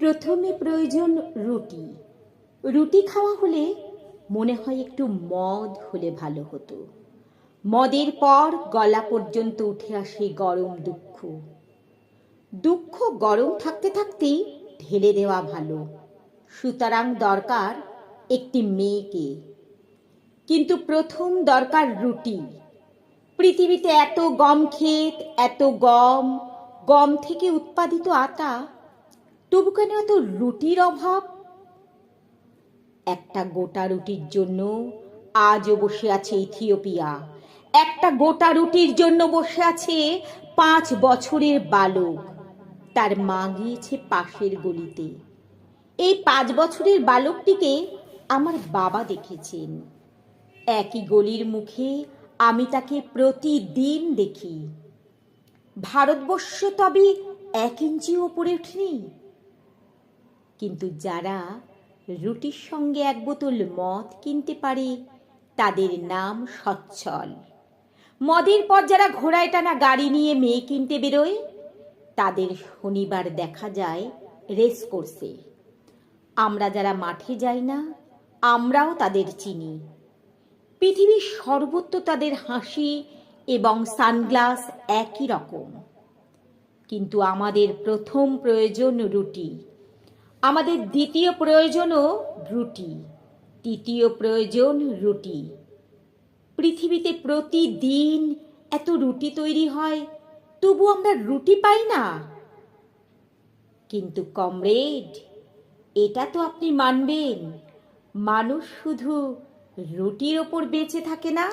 প্রথমে প্রয়োজন রুটি। রুটি খাওয়া হলে মনে হয় একটু মদ হলে ভালো হতো। মদের পর গলা পর্যন্ত উঠে আসে গরম দুঃখ। দুঃখ গরম থাকতে থাকতেই ঢেলে দেওয়া ভালো। সুতরাং দরকার একটি মেয়েকে। কিন্তু প্রথম দরকার রুটি। পৃথিবীতে এত গম ক্ষেত, এত গম গম থেকে উৎপাদিত আটা তবু কেন এত রুটির অভাব। একটা গোটা রুটির জন্য আজও বসে আছে ইথিওপিয়া। একটা গোটা রুটির জন্য বসে আছে পাঁচ বছরের বালক। তার মা গিয়েছে পাশের গলিতে। এই পাঁচ বছরের বালকটিকে আমার বাবা দেখেছেন। একই গলির মুখে আমি তাকে প্রতিদিন দেখি। ভারতবর্ষ তবে এক ইঞ্চিও উপরে ওঠেনি। কিন্তু যারা রুটির সঙ্গে এক বোতল মদ কিনতে পারে, তাদের নাম সচ্ছল। মদের পর যারা ঘোড়ায় টানা গাড়ি নিয়ে মেয়ে কিনতে বেরোয়, তাদের শনিবার দেখা যায় রেস করছে আমরা যারা মাঠে যাই না, আমরাও তাদের চিনি। পৃথিবীর সর্বত্র তাদের হাসি এবং সানগ্লাস একই রকম। কিন্তু আমাদের প্রথম প্রয়োজন রুটি। আমাদের দ্বিতীয় প্রয়োজনও রুটি, তৃতীয় প্রয়োজন রুটি। পৃথিবীতে প্রতিদিন এত রুটি তৈরি হয়, তবু আমরা রুটি পাই না। কিন্তু কমরেড, এটা তো আপনি মানবেন, মানুষ শুধু রুটির ওপর বেঁচে থাকে না।